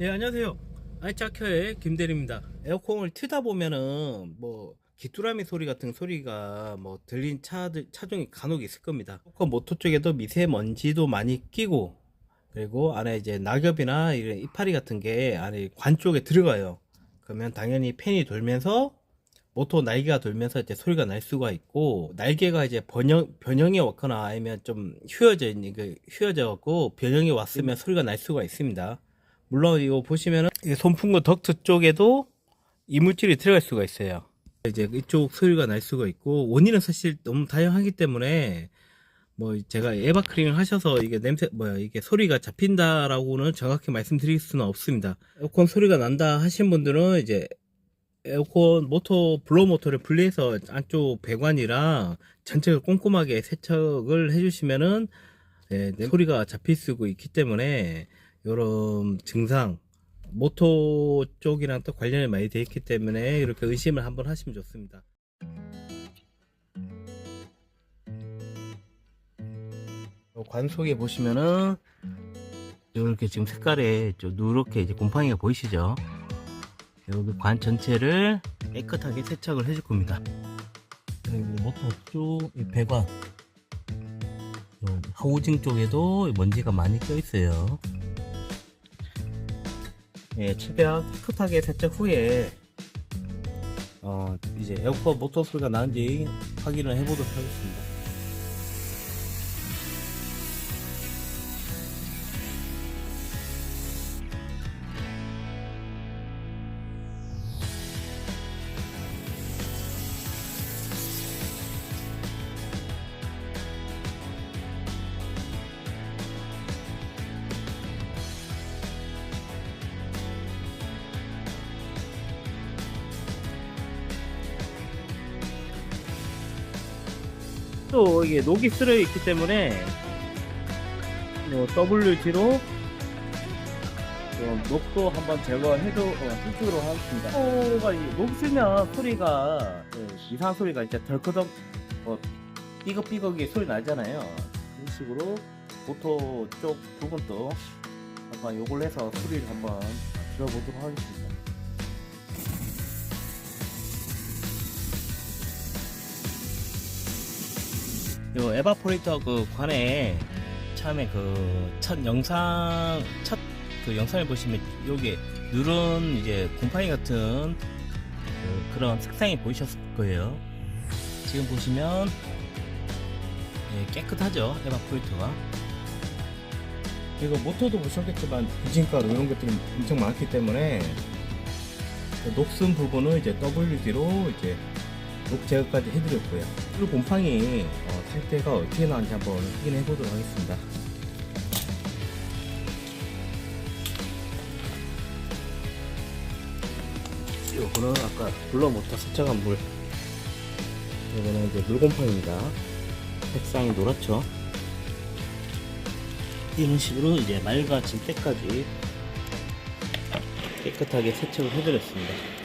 예 안녕하세요. 아이차켜의 김대리입니다. 에어컨을 틀다 보면은 뭐 귀뚜라미 소리 같은 소리가 뭐 들린 차들 차종이 간혹 있을 겁니다. 에어컨 모터 쪽에도 미세먼지도 많이 끼고 그리고 안에 이제 낙엽이나 이런 이파리 같은 게 안에 관 쪽에 들어가요. 그러면 당연히 팬이 돌면서 모터 날개가 돌면서 이제 소리가 날 수가 있고 날개가 이제 변형 변형이 왔거나 아니면 좀 휘어져 있는 그 휘어져 갖고 변형이 왔으면 소리가 날 수가 있습니다. 물론 이거 보시면은 이 손풍구 덕트 쪽에도 이물질이 들어갈 수가 있어요. 이제 이쪽 소리가 날 수가 있고 원인은 사실 너무 다양하기 때문에 뭐 제가 에바클링을 하셔서 이게 냄새 뭐야 이게 소리가 잡힌다라고는 정확히 말씀드릴 수는 없습니다. 에어컨 소리가 난다 하신 분들은 이제 에어컨 모터 블로 모터를 분리해서 안쪽 배관이랑 전체를 꼼꼼하게 세척을 해주시면은 예, 네, 소리가 잡힐 수가 있기 때문에 이런 증상 모터 쪽이랑 또 관련이 많이 돼 있기 때문에 이렇게 의심을 한번 하시면 좋습니다. 관 속에 보시면은 이렇게 지금 색깔에 좀 누렇게 이제 곰팡이가 보이시죠? 여기 관 전체를 깨끗하게 세척을 해줄 겁니다. 그리고 모터 쪽이 배관, 요 하우징 쪽에도 먼지가 많이 껴 있어요. 예, 최대한 깨끗하게 세척 후에 어, 이제 에어컨 모터 소리가 나는지 확인을 해보도록 하겠습니다. 또 이게 녹이 쓸어 있기 때문에 뭐 WG로 녹도 한번 제거해도 어, 해주도록 하겠습니다. 소가 녹 쓰면 소리가 그 이상한 소리가 이제 덜커덕 뭐 삐걱삐걱이 소리 나잖아요. 그런 식으로 모터 쪽 부분도 한번 요걸 해서 소리를 한번 들어보도록 하겠습니다. 요 에바포레이터 그 관에 처음에 그 첫 영상 첫 그 영상을 보시면 여기 누런 이제 곰팡이 같은 그 그런 색상이 보이셨을 거예요. 지금 보시면 예, 깨끗하죠 에바포레이터가. 이거 모터도 보셨겠지만 부진가루 이런 것들이 엄청 많기 때문에 그 녹슨 부분은 이제 WD로 이제 녹 제거까지 해드렸고요. 그리고 곰팡이 어, 탈때가 어떻게 나왔는지 한번 확인해 보도록 하겠습니다. 요거는 아까 블러모터 세척한 물. 요거는 이제 물곰팡입니다. 색상이 노랗죠. 이런 식으로 이제 맑아질 때까지 깨끗하게 세척을 해드렸습니다.